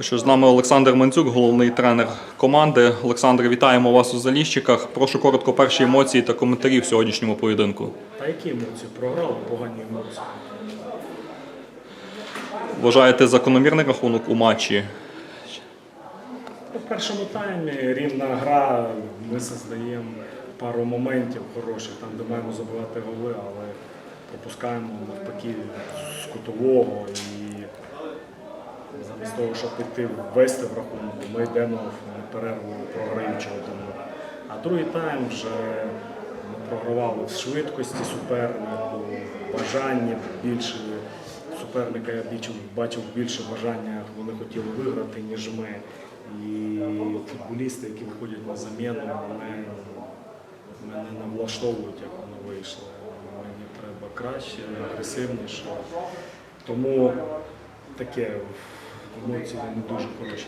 Що з нами Олександр Манцюк, головний тренер команди. Олександр, вітаємо вас у Заліщиках. Прошу коротко перші емоції та коментарі в сьогоднішньому поєдинку. Та які емоції? Програли, погані емоції. Вважаєте закономірний рахунок у матчі? В першому таймі рівна гра, ми создаємо пару моментів хороших, там де маємо забивати голи, але пропускаємо навпаки з кутового і замість того, щоб йти ввести в рахунку, ми йдемо в перерву програючого тому. А другий тайм вже ми програвали в швидкості супернику, бажання більше суперника я бачив, бачив більше бажання, вони хотіли виграти, ніж ми. І футболісти, які виходять на заміну, вони мене не влаштовують, як воно вийшло. Мені треба краще, агресивніше. Тому таке емоції не дуже хороші.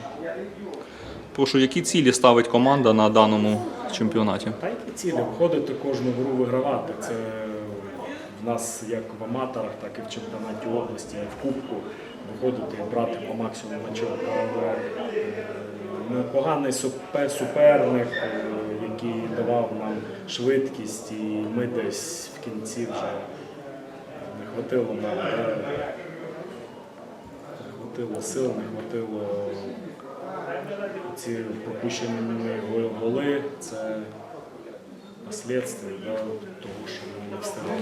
Прошу, які цілі ставить команда на даному чемпіонаті? Та які цілі? Виходити кожну гру вигравати. Це в нас як в аматорах, так і в чемпіонаті області, і в Кубку виходити і брати по максимуму. Але е, непоганий суперник, е, який давав нам швидкість, і ми десь в кінці вже не хватило нам. Хватило сил, не хватило ці пропущені гол- голи це наслідство того, що ми не встигали.